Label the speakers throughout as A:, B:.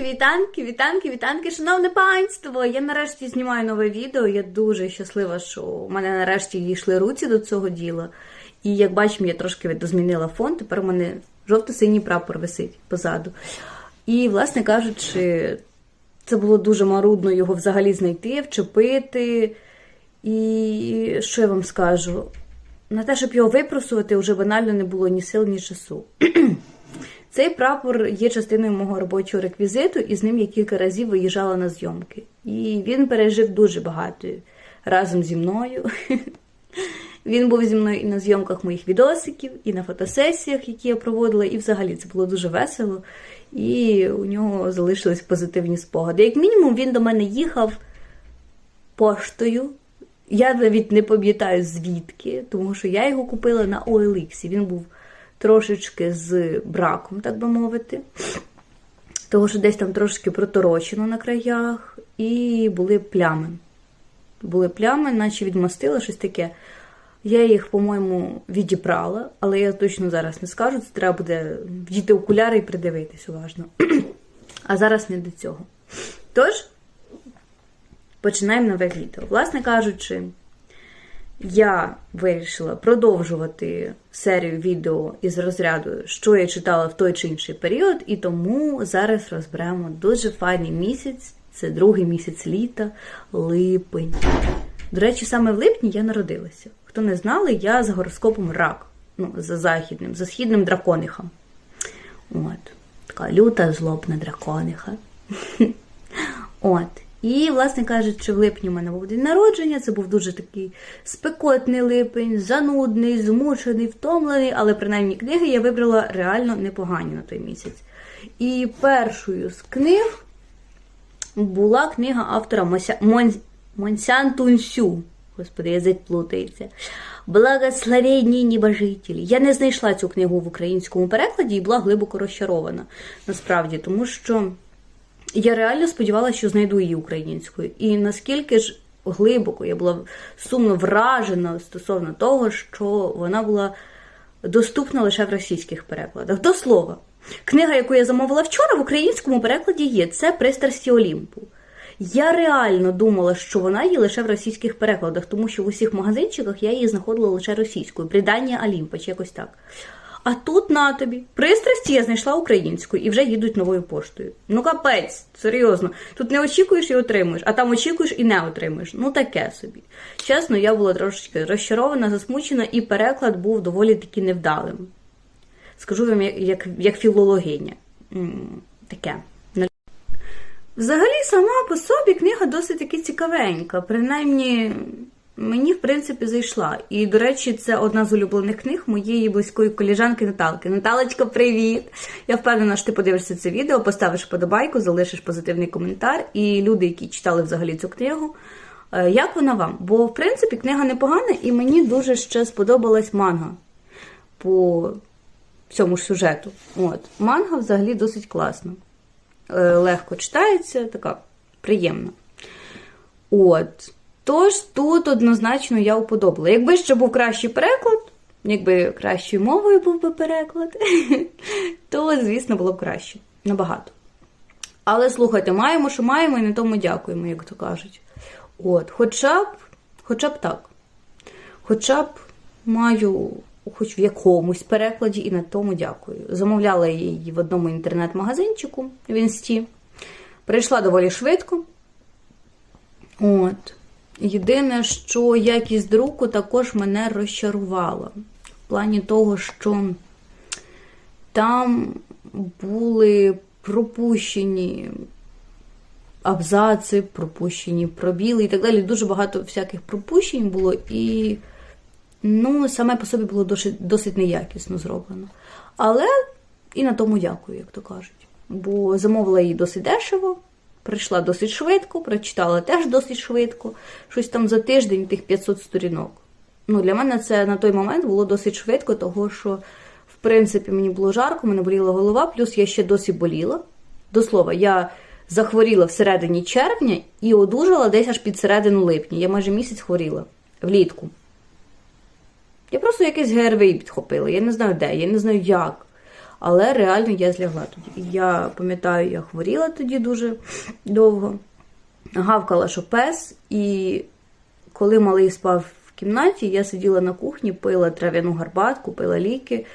A: Вітанки, вітанки, вітанки, шановне панство! Я нарешті знімаю нове відео. Я дуже щаслива, що у мене нарешті дійшли руці до цього діла. І як бачимо, я трошки видозмінила фон. Тепер у мене жовто-синій прапор висить позаду. І, власне кажучи, це було дуже марудно його взагалі знайти, вчепити. І що я вам скажу? На те, щоб його випросувати, вже банально не було ні сил, ні часу. Цей прапор є частиною мого робочого реквізиту, і з ним я кілька разів виїжджала на зйомки. І він пережив дуже багато разом зі мною. Він був зі мною і на зйомках моїх відосиків, і на фотосесіях, які я проводила, і взагалі це було дуже весело. І у нього залишились позитивні спогади. Як мінімум, він до мене їхав поштою. Я навіть не пам'ятаю звідки, тому що я його купила на OLX. Він був трошечки з браком, так би мовити. Того, що десь там трошки проторочено на краях, і були плями. Були плями, наче відмастила щось таке. Я їх, по-моєму, відібрала, але я точно зараз не скажу. Це треба буде вдіти окуляри і придивитись уважно. А зараз не до цього. Тож, починаємо нове відео. Власне кажучи, я вирішила продовжувати серію відео із розряду, що я читала в той чи інший період, і тому зараз розберемо дуже файний місяць. Це другий місяць літа, липень. До речі, саме в липні я народилася. Хто не знали, я за гороскопом рак. Ну, за західним, за східним драконихом. От. Така люта, злобна дракониха. От. І, власне кажучи, в липні у мене був день народження. Це був дуже такий спекотний липень, занудний, змучений, втомлений, але принаймні книги я вибрала реально непогані на той місяць. І першою з книг була книга автора Мося... Мон... Монсян Тунсю. Господи, язик плутається. Благословенні небожителі. Я не знайшла цю книгу в українському перекладі і була глибоко розчарована. Насправді, тому що я реально сподівалася, що знайду її українською. І наскільки ж глибоко я була сумно вражена стосовно того, що вона була доступна лише в російських перекладах. До слова, книга, яку я замовила вчора, в українському перекладі є це Пристрасті Олімпу. Я реально думала, що вона є лише в російських перекладах, тому що в усіх магазинчиках я її знаходила лише російською, придання Олімпа чи якось так. А тут на тобі. Пристрасті я знайшла українською і вже їдуть новою поштою. Ну капець, серйозно. Тут не очікуєш і отримуєш, а там очікуєш і не отримуєш. Ну таке собі. Чесно, я була трошечки розчарована, засмучена, і переклад був доволі таки невдалим. Скажу вам, як, як, філологиня. Таке. Взагалі, сама по собі книга досить таки цікавенька. Принаймні, мені, в принципі, зайшла. І, до речі, це одна з улюблених книг моєї близької коліжанки Наталки. Наталочка, привіт! Я впевнена, що ти подивишся це відео, поставиш подобайку, залишиш позитивний коментар. І люди, які читали взагалі цю книгу, як вона вам? Бо, в принципі, книга непогана, і мені дуже ще сподобалась манга по цьому ж сюжету. От. Манга взагалі досить класна. Легко читається, така приємна. От. Тож тут однозначно я уподобала. Якби ще був кращий переклад, якби кращою мовою був би переклад, то, звісно, було б краще. Набагато. Але слухайте, маємо, що маємо, і на тому дякуємо, як то кажуть. От, Хоча б, хоча б так. Хоча б маю хоч в якомусь перекладі, і на тому дякую. Замовляла її в одному інтернет-магазинчику в інсті. Прийшла доволі швидко. От. Єдине, що якість друку також мене розчарувала. В плані того, що там були пропущені абзаци, пропущені пробіли і так далі. Дуже багато всяких пропущень було. і Ну, саме по собі було досить, досить неякісно зроблено. Але і на тому дякую, як то кажуть. Бо замовила її досить дешево, прийшла досить швидко, прочитала теж досить швидко. Щось там за тиждень тих 500 сторінок. Ну, Для мене це на той момент було досить швидко, того що, в принципі, мені було жарко, мене боліла голова, плюс я ще досі боліла. До слова, я захворіла всередині червня і одужала десь аж під середину липня. Я майже місяць хворіла влітку. Я просто якийсь ГРВІ підхопила, я не знаю де, я не знаю як. Але реально я злягла тоді. Я пам'ятаю, я хворіла тоді дуже довго, гавкала, що пес, і коли малий спав в кімнаті, я сиділа на кухні, пила трав'яну гарбатку, пила ліки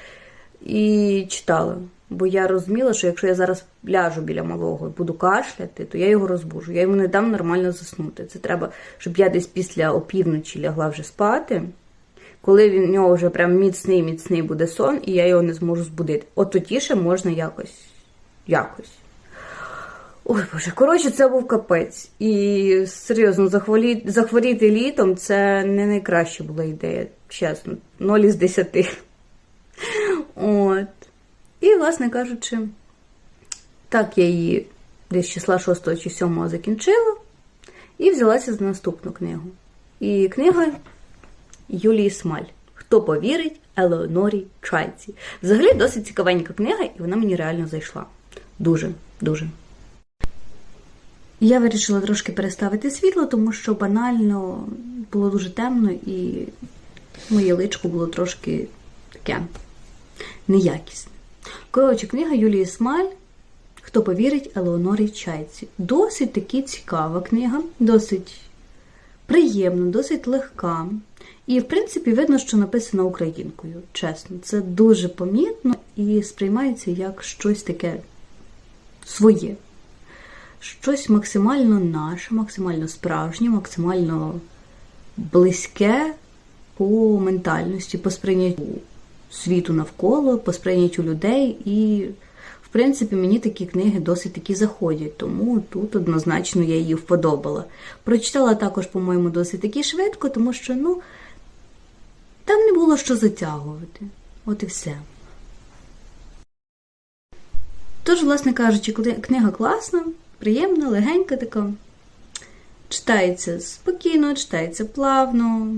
A: і читала. Бо я розуміла, що якщо я зараз ляжу біля малого і буду кашляти, то я його розбужу. Я йому не дам нормально заснути. Це треба, щоб я десь після опівночі лягла вже спати, коли він в нього вже прям міцний, міцний буде сон, і я його не зможу збудити. От тоді ще можна якось. якось. Ой, Боже, коротше, це був капець. І серйозно, захворіти, захворіти літом це не найкраща була ідея, чесно. Ноль із десяти. От. І, власне кажучи, так я її десь числа 6 чи 7 закінчила і взялася за наступну книгу. І книга Юлії Смаль. Хто повірить Елеонорі Чайці. Взагалі досить цікавенька книга, і вона мені реально зайшла. Дуже, дуже. Я вирішила трошки переставити світло, тому що банально було дуже темно і моє личко було трошки таке неякісне. Коротше, книга Юлії Смаль Хто повірить Елеонорі Чайці. Досить таки цікава книга, досить приємна, досить легка. І, в принципі, видно, що написана українкою. Чесно, це дуже помітно і сприймається як щось таке своє. Щось максимально наше, максимально справжнє, максимально близьке по ментальності, по сприйняттю світу навколо, по сприйняттю людей. І, принципі, мені такі книги досить таки заходять, тому тут однозначно я її вподобала. Прочитала також, по-моєму, досить таки швидко, тому що, ну, там не було що затягувати. От і все. Тож, власне кажучи, книга класна, приємна, легенька така. Читається спокійно, читається плавно,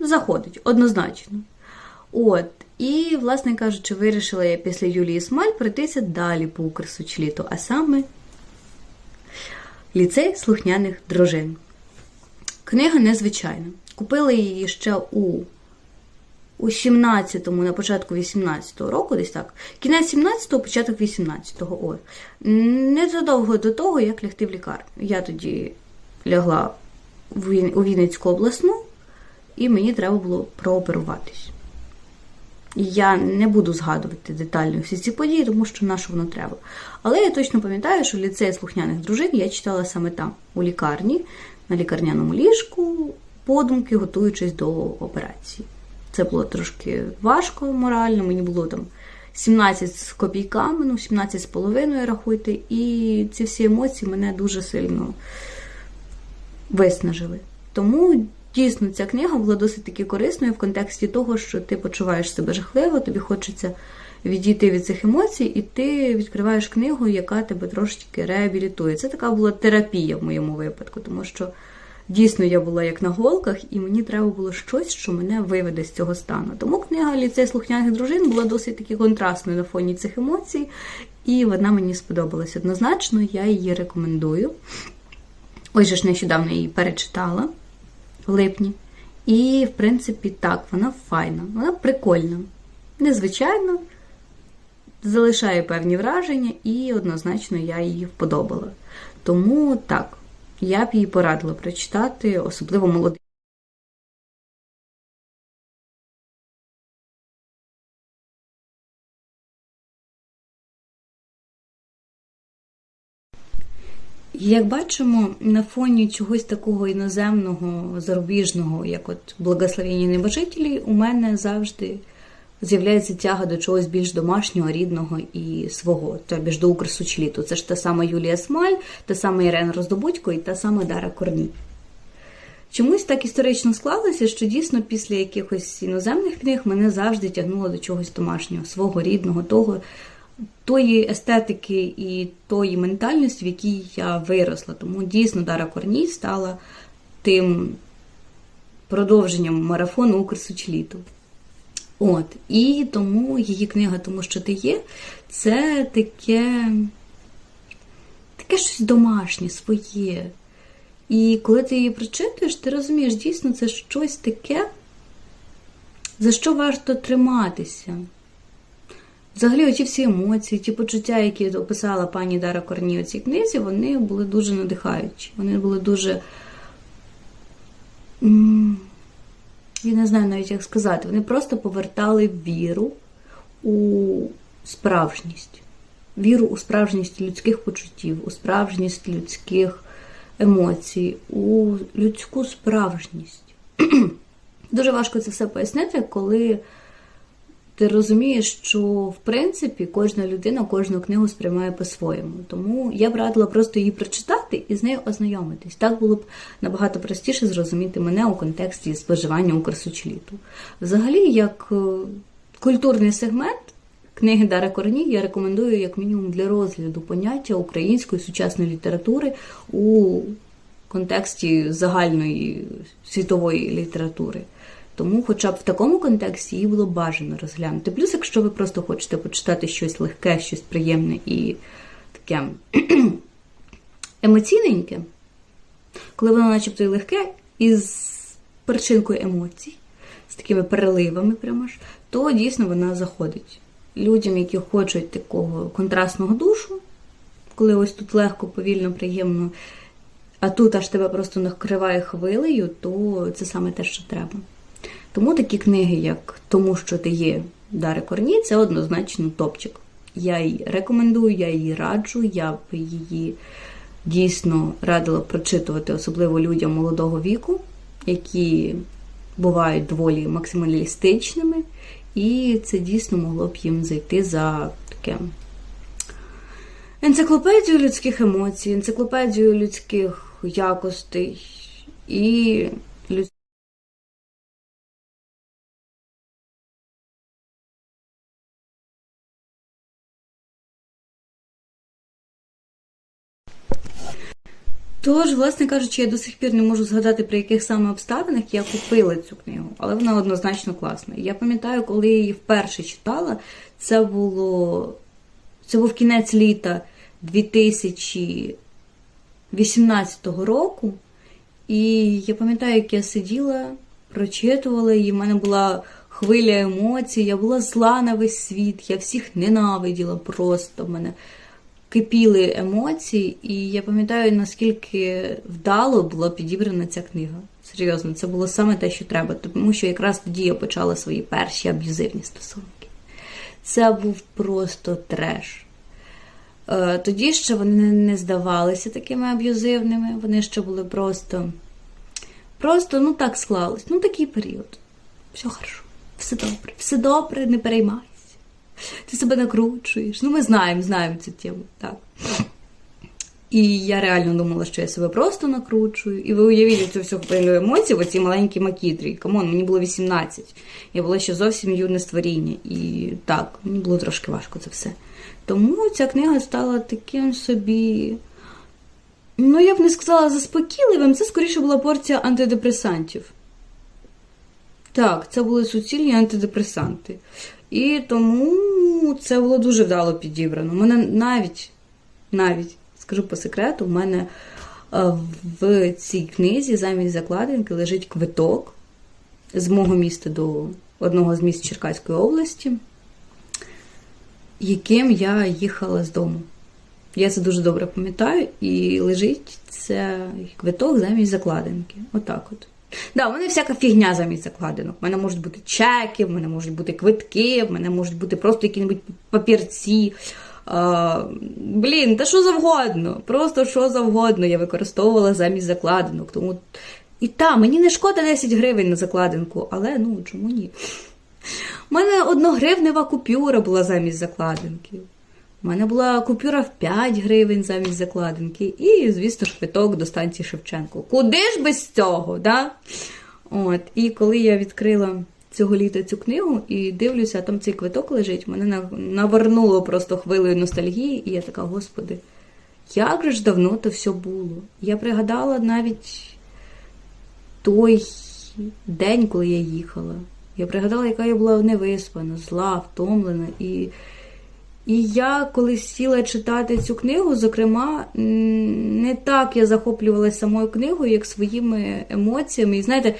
A: заходить однозначно. От, і, власне кажучи, вирішила я після Юлії Смаль пройтися далі по Укрсочліту, а саме ліцей слухняних дружин. Книга незвичайна. Купила її ще у у 17-му, на початку 18-го року, десь так. Кінець 17-го, початок 18-го. От. Незадовго до того, як лягти в лікарню. Я тоді лягла у Вінницьку обласну, і мені треба було прооперуватись. Я не буду згадувати детально всі ці події, тому що на що воно треба. Але я точно пам'ятаю, що ліцей слухняних дружин я читала саме там, у лікарні, на лікарняному ліжку, подумки, готуючись до операції. Це було трошки важко морально, мені було там 17 з копійками, ну 17 з половиною, рахуйте, і ці всі емоції мене дуже сильно виснажили. Тому дійсно ця книга була досить таки корисною в контексті того, що ти почуваєш себе жахливо, тобі хочеться відійти від цих емоцій, і ти відкриваєш книгу, яка тебе трошечки реабілітує. Це така була терапія в моєму випадку, тому що дійсно я була як на голках, і мені треба було щось, що мене виведе з цього стану. Тому книга Ліцей слухняних дружин була досить таки контрастною на фоні цих емоцій, і вона мені сподобалась однозначно, я її рекомендую. Ось же ж нещодавно її перечитала липні. І, в принципі, так, вона файна, вона прикольна. Незвичайно, залишає певні враження, і однозначно я її вподобала. Тому так, я б її порадила прочитати, особливо молодим. Як бачимо, на фоні чогось такого іноземного, зарубіжного, як от благословення небожителі, у мене завжди з'являється тяга до чогось більш домашнього, рідного і свого, тобі ж до Укрсучліту. Це ж та сама Юлія Смаль, та сама Ірена Роздобудько і та сама Дара Корні. Чомусь так історично склалося, що дійсно після якихось іноземних книг мене завжди тягнуло до чогось домашнього, свого рідного, того тої естетики і тої ментальності, в якій я виросла. Тому дійсно Дара Корній стала тим продовженням марафону Укрсучліту. От, і тому її книга, тому що ти є, це таке таке щось домашнє, своє. І коли ти її прочитуєш, ти розумієш, дійсно, це щось таке, за що варто триматися Взагалі, оці всі емоції, ті почуття, які описала пані Дара Корні у цій книзі, вони були дуже надихаючі. Вони були дуже. Я не знаю навіть, як сказати. Вони просто повертали віру у справжність. Віру у справжність людських почуттів, у справжність людських емоцій, у людську справжність. Дуже важко це все пояснити, коли ти розумієш, що в принципі кожна людина кожну книгу сприймає по-своєму. Тому я б радила просто її прочитати і з нею ознайомитись. Так було б набагато простіше зрозуміти мене у контексті споживання Укрсучліту. Взагалі, як е, культурний сегмент книги Дари Корні я рекомендую як мінімум для розгляду поняття української сучасної літератури у контексті загальної світової літератури. Тому, хоча б в такому контексті її було бажано розглянути. Плюс, якщо ви просто хочете почитати щось легке, щось приємне і таке емоційненьке, коли воно начебто і легке, із перчинкою емоцій, з такими переливами, прямо ж, то дійсно вона заходить. Людям, які хочуть такого контрастного душу, коли ось тут легко, повільно, приємно, а тут аж тебе просто накриває хвилею, то це саме те, що треба. Тому такі книги, як Тому, що ти є Дари Корні, це однозначно топчик. Я її рекомендую, я її раджу, я б її дійсно радила прочитувати, особливо людям молодого віку, які бувають доволі максималістичними, і це дійсно могло б їм зайти за таке енциклопедію людських емоцій, енциклопедію людських якостей і людських. Тож, власне кажучи, я до сих пір не можу згадати, при яких саме обставинах я купила цю книгу, але вона однозначно класна. Я пам'ятаю, коли я її вперше читала, це було це був кінець літа 2018 року. І я пам'ятаю, як я сиділа, прочитувала її, в мене була хвиля емоцій, я була зла на весь світ, я всіх ненавиділа просто в мене кипіли емоції, і я пам'ятаю, наскільки вдало була підібрана ця книга. Серйозно, це було саме те, що треба, тому що якраз тоді я почала свої перші аб'юзивні стосунки. Це був просто треш. Е, Тоді ще вони не здавалися такими аб'юзивними, вони ще були просто. Просто, ну так склалось. Ну, такий період. Все хорошо, все добре, все добре, не переймайся. Ти себе накручуєш. Ну, ми знаємо, знаємо цю тему, так. І я реально думала, що я себе просто накручую. І ви уявіть цю всю хвилю емоцій, оці маленькі макітрі. Камон, мені було 18. Я була ще зовсім юне створіння. І так, мені було трошки важко це все. Тому ця книга стала таким собі. Ну, я б не сказала заспокійливим, це скоріше була порція антидепресантів. Так, це були суцільні антидепресанти. І тому це було дуже вдало підібрано. У мене навіть, навіть, скажу по секрету, в мене е, в цій книзі замість закладинки лежить квиток з мого міста до одного з міст Черкаської області, яким я їхала з дому. Я це дуже добре пам'ятаю, і лежить це квиток замість закладинки. Отак от. Да, у мене всяка фігня замість закладинок. У мене можуть бути чеки, в мене можуть бути квитки, в мене можуть бути просто які-небудь папірці. А, блін, та що завгодно. Просто що завгодно я використовувала замість закладинок. Тому і та, мені не шкода 10 гривень на закладинку, але ну чому ні? У мене одногривнева купюра була замість закладинки. У мене була купюра в 5 гривень замість закладинки, і, звісно ж, квиток до станції Шевченко. Куди ж без цього? да? От, І коли я відкрила цього літа цю книгу і дивлюся, там цей квиток лежить, мене навернуло просто хвилею ностальгії, і я така, господи, як же ж давно то все було? Я пригадала навіть той день, коли я їхала. Я пригадала, яка я була невиспана, зла, втомлена. І і я коли сіла читати цю книгу, зокрема, не так я захоплювалася самою книгою, як своїми емоціями. І знаєте,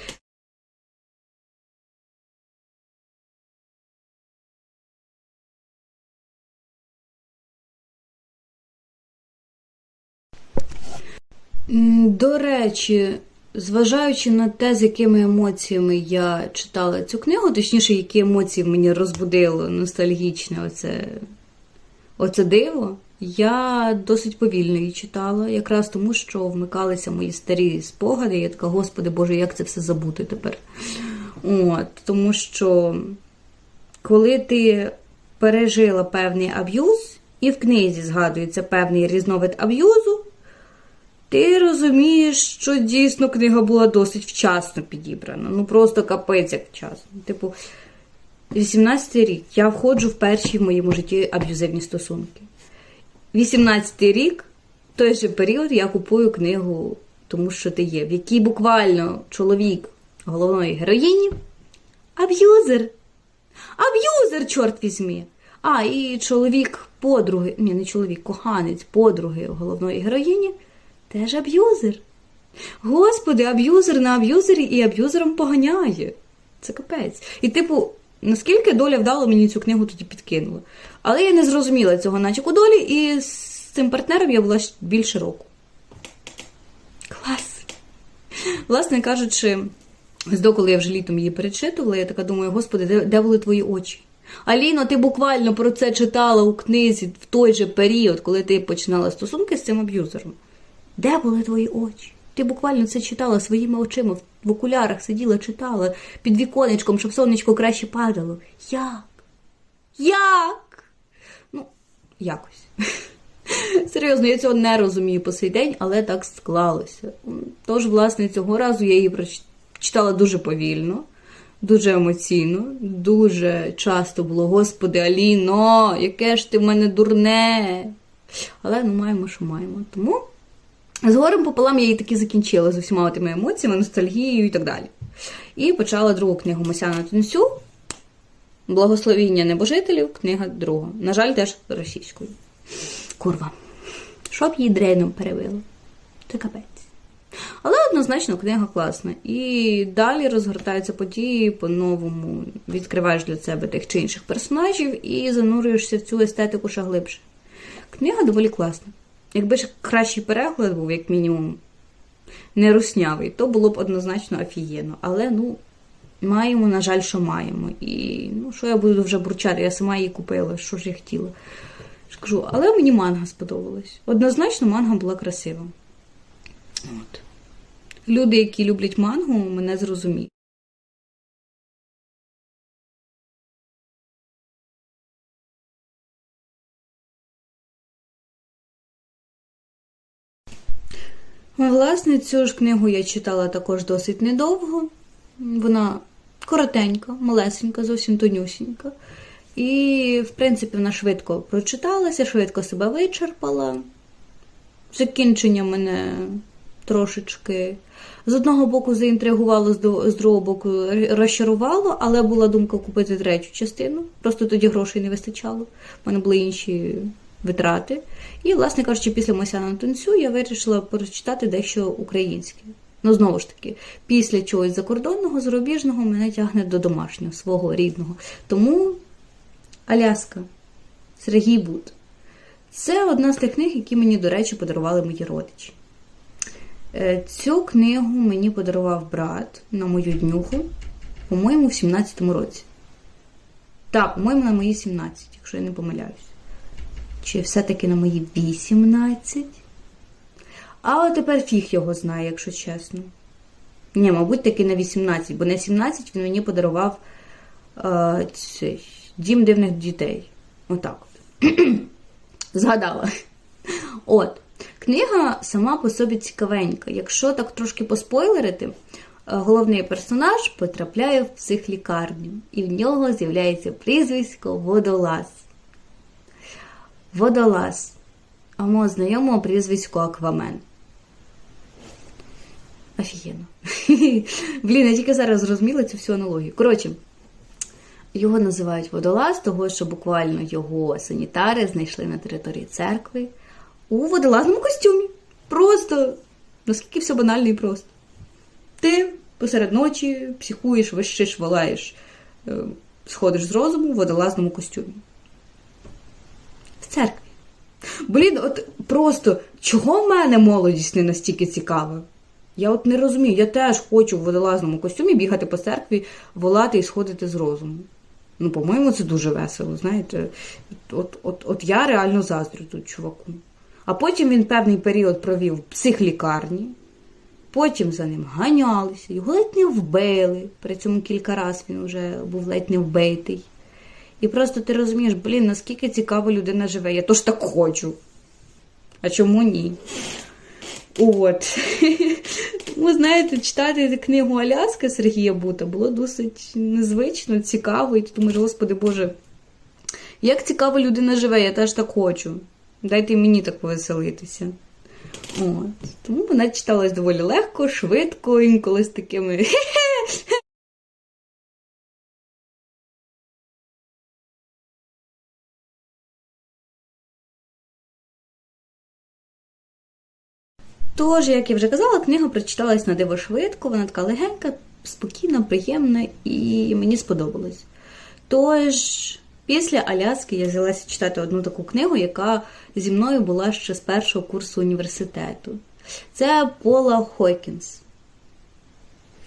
A: До речі, зважаючи на те, з якими емоціями я читала цю книгу, точніше, які емоції мені розбудило ностальгічне оце оце диво, я досить повільно її читала, якраз тому, що вмикалися мої старі спогади. Я така, господи Боже, як це все забути тепер? От, тому що коли ти пережила певний аб'юз, і в книзі згадується певний різновид аб'юзу, ти розумієш, що дійсно книга була досить вчасно підібрана. Ну просто капець як вчасно. Типу, 18 рік я входжу в перші в моєму житті аб'юзивні стосунки. 18 рік, той же період, я купую книгу, тому що ти є, в якій буквально чоловік головної героїні аб'юзер. Аб'юзер, чорт візьмі. А, і чоловік подруги, ні, не чоловік, коханець подруги головної героїні теж аб'юзер. Господи, аб'юзер на аб'юзері і аб'юзером поганяє. Це капець. І, типу, наскільки доля вдало мені цю книгу тоді підкинула. Але я не зрозуміла цього начеку долі, і з цим партнером я була більше року. Клас! Власне кажучи, з коли я вже літом її перечитувала, я така думаю, господи, де, де були твої очі? Аліно, ти буквально про це читала у книзі в той же період, коли ти починала стосунки з цим аб'юзером. Де були твої очі? Ти буквально це читала своїми очима, в- в окулярах сиділа, читала під віконечком, щоб сонечко краще падало. Як? Як? Ну, якось. Серйозно, я цього не розумію по сей день, але так склалося. Тож, власне, цього разу я її прочитала дуже повільно, дуже емоційно, дуже часто було, господи, Аліно, яке ж ти в мене дурне. Але ну маємо, що маємо. Тому з горем пополам я її таки закінчила з усіма тими емоціями, ностальгією і так далі. І почала другу книгу Мосяна Тунсю. Благословіння небожителів, книга друга. На жаль, теж російською. Курва. Щоб її дрейном перевило. Це капець. Але однозначно книга класна. І далі розгортаються події по-новому. Відкриваєш для себе тих чи інших персонажів і занурюєшся в цю естетику ще глибше. Книга доволі класна. Якби ж кращий переклад був, як мінімум, не руснявий, то було б однозначно офігенно. Але ну, маємо, на жаль, що маємо. І ну, що я буду вже бурчати, я сама її купила, що ж я хотіла. Кажу, але мені манга сподобалась. Однозначно, манга була красива. От. Люди, які люблять мангу, мене зрозуміють. Власне, цю ж книгу я читала також досить недовго. Вона коротенька, малесенька, зовсім тонюсінька. І, в принципі, вона швидко прочиталася, швидко себе вичерпала. Закінчення мене трошечки з одного боку заінтригувало, з другого боку розчарувало, але була думка купити третю частину. Просто тоді грошей не вистачало. У мене були інші витрати. І, власне кажучи, після Мосяна Тунцю я вирішила прочитати дещо українське. Ну, знову ж таки, після чогось закордонного, зарубіжного мене тягне до домашнього, свого рідного. Тому Аляска, Сергій Буд. Це одна з тих книг, які мені, до речі, подарували мої родичі. Е, Цю книгу мені подарував брат на мою днюху, по-моєму, в 17-му році. Так, по-моєму, на мої 17, якщо я не помиляюсь. Чи все-таки на мої 18? А от тепер фіг його знає, якщо чесно. Ні, мабуть, таки на 18, бо на 17 він мені подарував е, цей, дім дивних дітей. Отак от. Згадала. От. Книга сама по собі цікавенька. Якщо так трошки поспойлерити, е, головний персонаж потрапляє в психлікарню, і в нього з'являється прізвисько Водолаз. Водолаз. А мого знайомого прізвисько Аквамен. Офігенно. Блін, я тільки зараз зрозуміла цю всю аналогію. Коротше, його називають водолаз, того що буквально його санітари знайшли на території церкви у водолазному костюмі. Просто наскільки все банально і просто. Ти посеред ночі психуєш, вищиш, волаєш, е, сходиш з розуму в водолазному костюмі. Церкві. Блін, от просто чого в мене молодість не настільки цікава? Я от не розумію, я теж хочу в водолазному костюмі бігати по церкві, волати і сходити з розуму. Ну, по-моєму, це дуже весело, знаєте. От, от, от я реально заздрю тут чуваку. А потім він певний період провів в психлікарні, потім за ним ганялися, його ледь не вбили. При цьому кілька разів він вже був ледь не вбитий. І просто ти розумієш, блін, наскільки цікаво людина живе. Я тож так хочу. А чому ні? От. Тому, знаєте, читати книгу Аляска Сергія Бута було досить незвично, цікаво. І ти думаєш, господи Боже, як цікаво людина живе, я теж так хочу. Дайте мені так повеселитися. От. Тому вона читалась доволі легко, швидко, інколи з такими. Тож, як я вже казала, книга прочиталась на диво швидко, вона така легенька, спокійна, приємна і мені сподобалось. Тож, після Аляски я взялася читати одну таку книгу, яка зі мною була ще з першого курсу університету. Це Пола Хойкінс.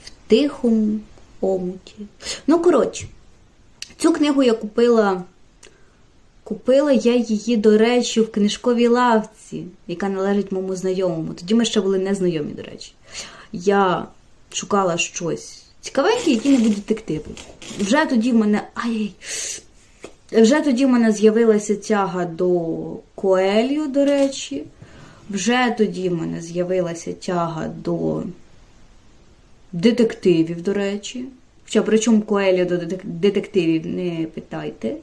A: В тихому омуті. Ну, коротше, цю книгу я купила. Купила я її, до речі, в книжковій лавці, яка належить моєму знайомому. Тоді ми ще були незнайомі, до речі. Я шукала щось цікавеньке, які-небудь детективи. Вже тоді в мене. Ай! Вже тоді в мене з'явилася тяга до Коелью, до речі. Вже тоді в мене з'явилася тяга до детективів, до речі. Хоча причому Коелю до детективів не питайте.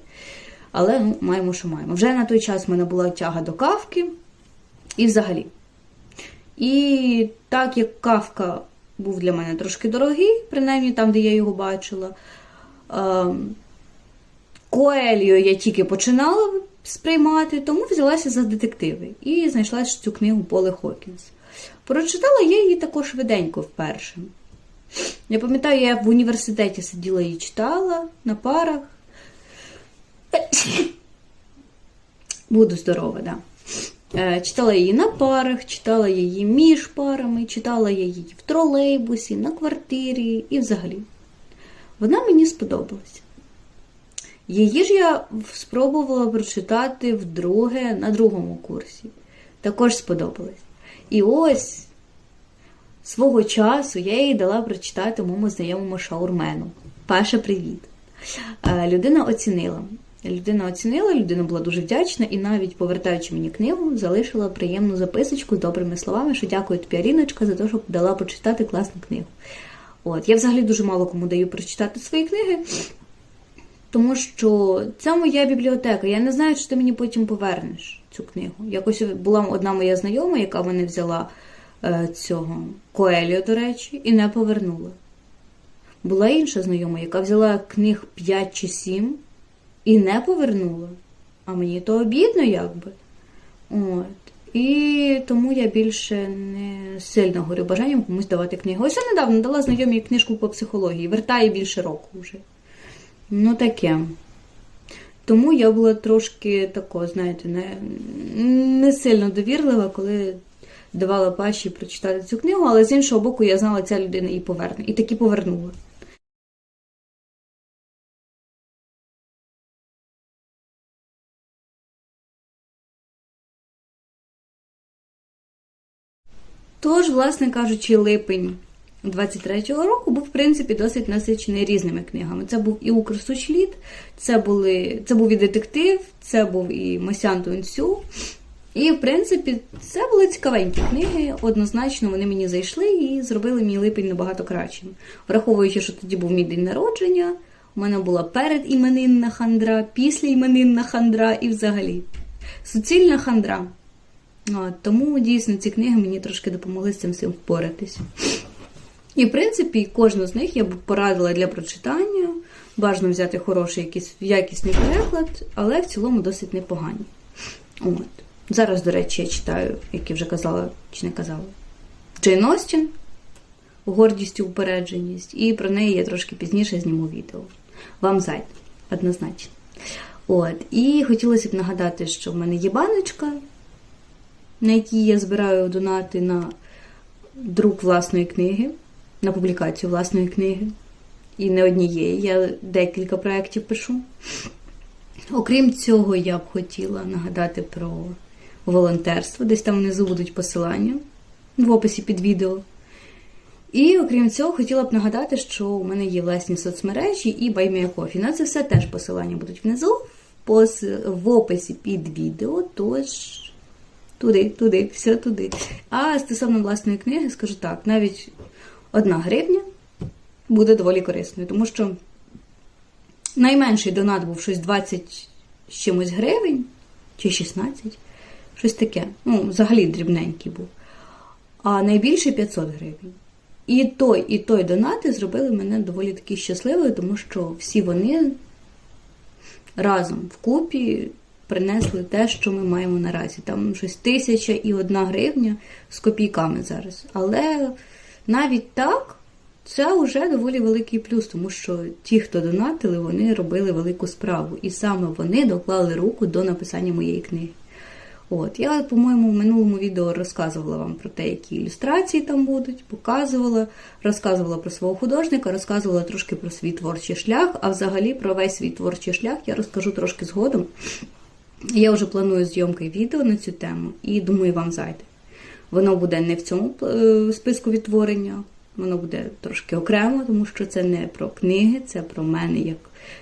A: Але ну, маємо, що маємо. Вже на той час в мене була тяга до кавки і взагалі. І так як кавка був для мене трошки дорогий, принаймні там, де я його бачила. Коелью я тільки починала сприймати, тому взялася за детективи і знайшла цю книгу Поле Хокінс. Прочитала я її також швиденько вперше. Я пам'ятаю, я в університеті сиділа і читала на парах. Буду здорова, да. Читала її на парах, читала її між парами, читала я її в тролейбусі, на квартирі і взагалі. Вона мені сподобалася. Її ж я спробувала прочитати вдруге на другому курсі. Також сподобалось. І ось свого часу я їй дала прочитати моєму знайомому шаурмену. Паша, привіт! Людина оцінила. Людина оцінила, людина була дуже вдячна і навіть повертаючи мені книгу, залишила приємну записочку з добрими словами, що дякую тобі, Аріночка, за те, що дала почитати класну книгу. От, я взагалі дуже мало кому даю прочитати свої книги, тому що це моя бібліотека. Я не знаю, чи ти мені потім повернеш цю книгу. Якось була одна моя знайома, яка мене взяла е, цього Коеліо, до речі, і не повернула. Була інша знайома, яка взяла книг 5 чи 7 і не повернула. А мені то обідно, якби. От. І тому я більше не сильно горю бажанням комусь давати книгу. Ось я недавно дала знайомій книжку по психології, вертає більше року вже. Ну, таке. Тому я була трошки тако, знаєте, не не сильно довірлива, коли давала паші прочитати цю книгу, але з іншого боку, я знала, ця людина її поверне. І таки повернула. Тож, власне кажучи, липень 23-го року був, в принципі, досить насичений різними книгами. Це був і Укрсучліт, це були, це був і детектив, це був і Мосян Тунцю. І, в принципі, це були цікавенькі книги. Однозначно, вони мені зайшли і зробили мій липень набагато кращим. Враховуючи, що тоді був мій день народження, у мене була передіменинна хандра, післяіменинна хандра і взагалі суцільна хандра. Тому дійсно ці книги мені трошки допомогли з цим всім впоратися. І, в принципі, кожну з них я б порадила для прочитання. Бажано взяти хороший якийсь якісний переклад, але в цілому досить непогані. От. Зараз, до речі, я читаю, як я вже казала чи не казала, Джейн Остін гордість і упередженість, і про неї я трошки пізніше зніму відео. Вам зайде, однозначно. От. І хотілося б нагадати, що в мене є баночка на якій я збираю донати на друк власної книги, на публікацію власної книги. І не однієї, я декілька проєктів пишу. Окрім цього, я б хотіла нагадати про волонтерство. Десь там внизу будуть посилання в описі під відео. І окрім цього, хотіла б нагадати, що у мене є власні соцмережі і BuyMeACoffee. На це все теж посилання будуть внизу, в описі під відео. Тож туди, туди, все туди. А стосовно власної книги, скажу так, навіть одна гривня буде доволі корисною, тому що найменший донат був щось 20 з чимось гривень, чи 16, щось таке. Ну, взагалі дрібненький був. А найбільший 500 гривень. І той, і той донати зробили мене доволі таки щасливою, тому що всі вони разом вкупі принесли те, що ми маємо наразі. Там щось тисяча і одна гривня з копійками зараз. Але навіть так, це вже доволі великий плюс, тому що ті, хто донатили, вони робили велику справу. І саме вони доклали руку до написання моєї книги. От, я, по-моєму, в минулому відео розказувала вам про те, які ілюстрації там будуть, показувала, розказувала про свого художника, розказувала трошки про свій творчий шлях, а взагалі про весь свій творчий шлях я розкажу трошки згодом. Я вже планую зйомки відео на цю тему і думаю, вам зайде. Воно буде не в цьому е, списку відтворення, воно буде трошки окремо, тому що це не про книги, це про мене як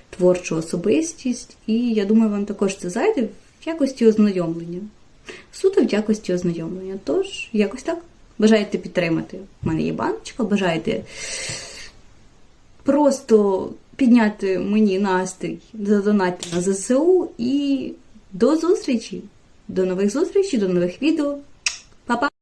A: творчу особистість. І я думаю, вам також це зайде в якості ознайомлення. Суто в якості ознайомлення. Тож, якось так. Бажаєте підтримати? У мене є баночка, бажаєте просто підняти мені настрій, задонати на ЗСУ і до зустрічі! До нових зустрічей, до нових відео. Па-па!